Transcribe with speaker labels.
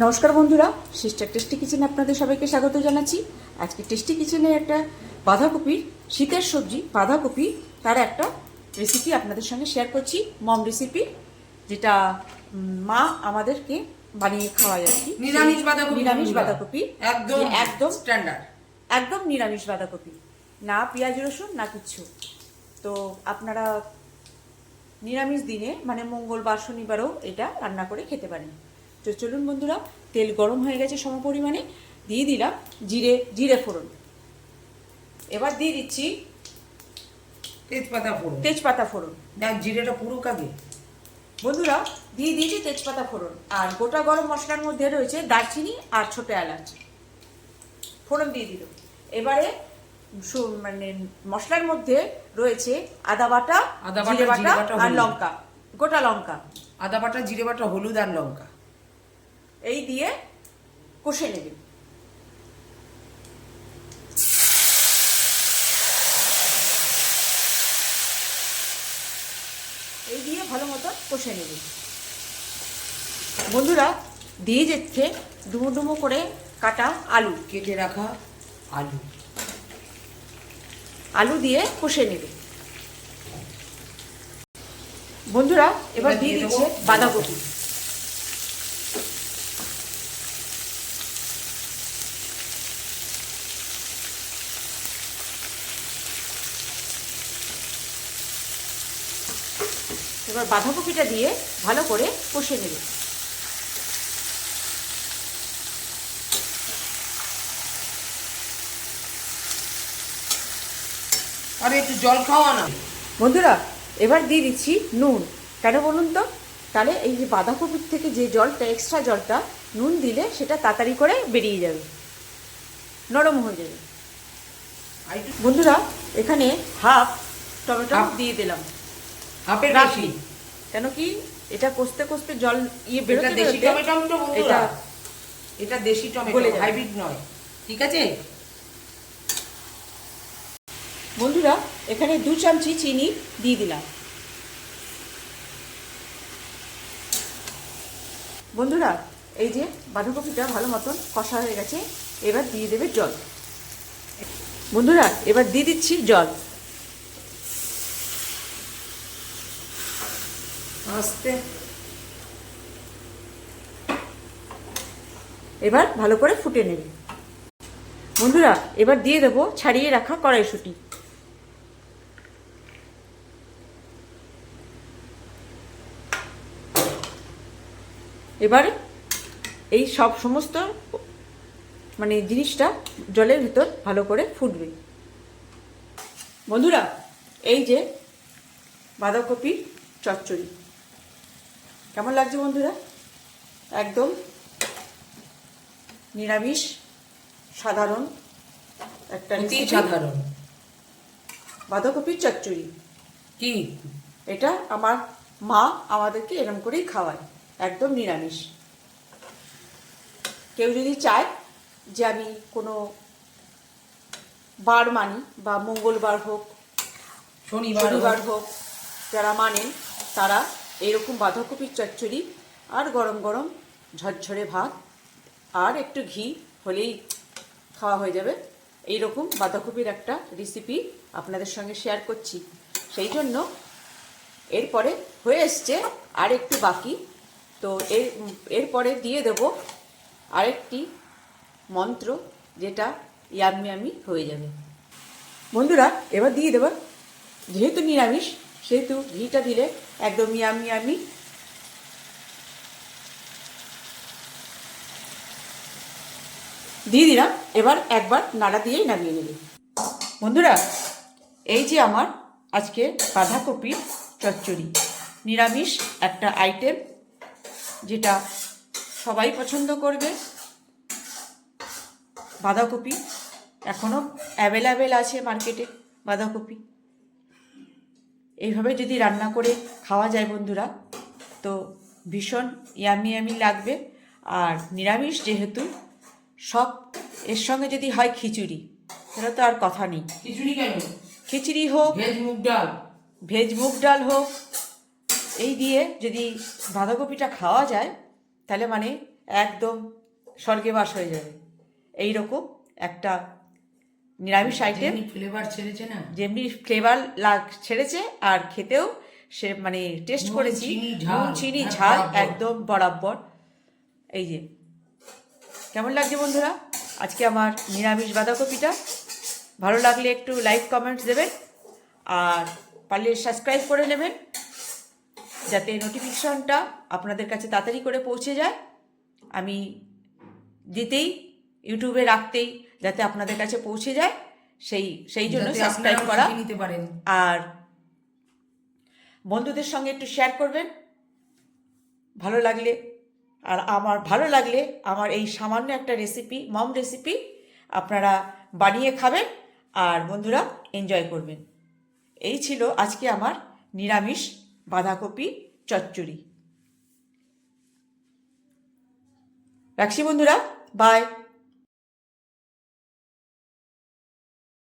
Speaker 1: নমস্কার বন্ধুরা sister tasty কিচেনে আপনাদের সবাইকে স্বাগত জানাচ্ছি। আজকে টেস্টি কিচেনে একটা বাঁধাকপির শীতের সবজি বাঁধাকপি তার একটা রেসিপি আপনাদের সঙ্গে শেয়ার করছি মম রেসিপি যেটা মা আমাদেরকে বানিয়ে খাওয়ায় আর কি।
Speaker 2: নিরামিষ বাঁধাকপি
Speaker 1: নিরামিষ বাঁধাকপি।
Speaker 2: একদম
Speaker 1: একদম
Speaker 2: স্ট্যান্ডার্ড
Speaker 1: একদম নিরামিষ বাঁধাকপি। না পেঁয়াজ রসুন না কিচ্ছু। তো আপনারা নিরামিষ দিনে মানে মঙ্গলবার শনিবারও এটা রান্না করে খেতে পারেন। তো চলুন বন্ধুরা তেল গরম হয়ে গেছে সম পরিমাণে দিয়ে দিলাম জিরে জিরে ফোড়ন। এবার দিয়ে দিচ্ছি
Speaker 2: তেজপাতা ফোড়ন।
Speaker 1: তেজপাতা ফোড়ন।
Speaker 2: দেখ জিরেটা পুরো কাগে
Speaker 1: বন্ধুরা দিয়ে দিয়েছি তেজপাতা ফোড়ন। আর গোটা গরম মশলার মধ্যে রয়েছে দারচিনি আর ছোট এলাচ। ফোড়ন দিয়ে দিল এবারে মানে মশলার মধ্যে রয়েছে আদা বাটা
Speaker 2: আদা বাটা,
Speaker 1: বাটা আর লঙ্কা গোটা লঙ্কা।
Speaker 2: আদা বাটা জিরে বাটা হলুদ আর লঙ্কা।
Speaker 1: এই দিয়ে কষে নেবে। এই দিয়ে ভালো মতো কষে নেবে। বন্ধুরা দিয়ে যাচ্ছে ডুমো ডুমো করে কাটা আলু।
Speaker 2: কেটে রাখা আলু।
Speaker 1: আলু দিয়ে কষে নেবে। বন্ধুরা এবার দিয়ে দিচ্ছে বাঁধাকপি। এবার বাঁধাকপিটা দিয়ে ভালো করে কষে নেবে।
Speaker 2: আরে একটু জল খাওয়া না।
Speaker 1: বন্ধুরা এবার দিয়ে দিচ্ছি নুন। কেন বলুন তো? তাহলে এই যে বাঁধাকপির থেকে যে জলটা এক্সট্রা জলটা নুন দিলে সেটা তাড়াতাড়ি করে বেরিয়ে যাবে। নরম হয়ে যাবে। বন্ধুরা এখানে হাফ টমেটো দিয়ে দিলাম।
Speaker 2: হাফের বেশি।
Speaker 1: কেন কি? এটা কষতে কষতে জল ইয়ে
Speaker 2: এটা
Speaker 1: বেরোতে
Speaker 2: দেশি টমেটো বন্ধুরা।
Speaker 1: এটা
Speaker 2: এটা দেশি টমেটো হাইব্রিড নয়। ঠিক আছে?
Speaker 1: বন্ধুরা এখানে দু চামচি চিনি দিয়ে দিলাম। বন্ধুরা এই যে বাঁধাকপিটা ভালো মতন কষা হয়ে গেছে এবার দিয়ে দেবে জল। বন্ধুরা এবার দিয়ে দিচ্ছি জল।
Speaker 2: আস্তে
Speaker 1: এবার ভালো করে ফুটে নেবে। বন্ধুরা, এবার দিয়ে দেবো ছাড়িয়ে রাখা কড়াইশুঁটি। এবার এই সব সমস্ত মানে জিনিসটা জলের ভিতর ভালো করে ফুটবে। বন্ধুরা, এই যে বাঁধাকপির চচ্চড়ি। কেমন লাগছে বন্ধুরা? একদম নিরামিষ সাধারণ একটা
Speaker 2: সাধারণ।
Speaker 1: বাঁধাকপির চচ্চড়ি।
Speaker 2: কি?
Speaker 1: এটা আমার মা আমাদেরকে এরম করেই খাওয়ায় একদম নিরামিষ। কেউ যদি চায় যে আমি কোনো বার মানি বা মঙ্গলবার হোক
Speaker 2: শনিবার
Speaker 1: শনিবার হোক যারা মানেন তারা এরকম বাঁধাকপির চচ্চড়ি আর গরম গরম ঝরঝরে ভাত আর একটু ঘি হলেই খাওয়া হয়ে যাবে। এই রকম বাঁধাকপির একটা রেসিপি আপনাদের সঙ্গে শেয়ার করছি। সেই জন্য এরপরে হয়ে এসছে আর একটু বাকি। তো এর, এরপরে দিয়ে দেব আরেকটি মন্ত্র যেটা ইয়ামি ইয়ামি হয়ে যাবে। বন্ধুরা, এবার দিয়ে দেবো যেহেতু নিরামিষ সেহেতু ঘিটা দিলে একদম ইয়ামি ইয়ামি। দিয়ে দিলাম, এবার একবার নাড়া দিয়েই নামিয়ে নেবে। বন্ধুরা, এই যে আমার আজকে বাঁধাকপির চচ্চড়ি, নিরামিষ একটা আইটেম যেটা সবাই পছন্দ করবে। বাঁধাকপি এখনও অ্যাভেলেবেল আছে মার্কেটে বাঁধাকপি। এইভাবে যদি রান্না করে খাওয়া যায় বন্ধুরা তো ভীষণ ইয়ামি ইয়ামি লাগবে। আর নিরামিষ যেহেতু সব এর সঙ্গে যদি হয় খিচুড়ি সেটা তো আর কথা নেই।
Speaker 2: খিচুড়ি কেন?
Speaker 1: খিচুড়ি হোক
Speaker 2: ভেজ মুগ ডাল।
Speaker 1: ভেজ মুগ ডাল হোক এই দিয়ে যদি বাঁধাকপিটা খাওয়া যায় তাহলে মানে একদম স্বর্গে বাস হয়ে যাবে। এই রকম একটা নিরামিষ আইটেম
Speaker 2: ফ্লেভার ছেড়েছে না?
Speaker 1: যেমনি ফ্লেভার লাগ ছেড়েছে আর খেতেও সে মানে টেস্ট করেছি। নুন চিনি ঝাল একদম বরাবর। এই যে। কেমন লাগছে বন্ধুরা? আজকে আমার নিরামিষ বাঁধাকপিটা। ভালো লাগলে একটু লাইক কমেন্টস দেবেন। আর পারলে সাবস্ক্রাইব করে নেবেন। যাতে নোটিফিকেশনটা আপনাদের কাছে তাড়াতাড়ি করে পৌঁছে যায়। আমি দিতেই ইউটিউবে রাখতেই যাতে আপনাদের কাছে পৌঁছে যায় সেই সেই জন্য সাবস্ক্রাইব করা।
Speaker 2: নিতে পারেন।
Speaker 1: আর বন্ধুদের সঙ্গে একটু শেয়ার করবেন। ভালো লাগলে আর আমার ভালো লাগলে আমার এই সামান্য একটা রেসিপি মম রেসিপি আপনারা বানিয়ে খাবেন আর বন্ধুরা এনজয় করবেন। এই ছিল আজকে আমার নিরামিষ বাঁধাকপি চচ্চড়ি। রাখছি বন্ধুরা বাই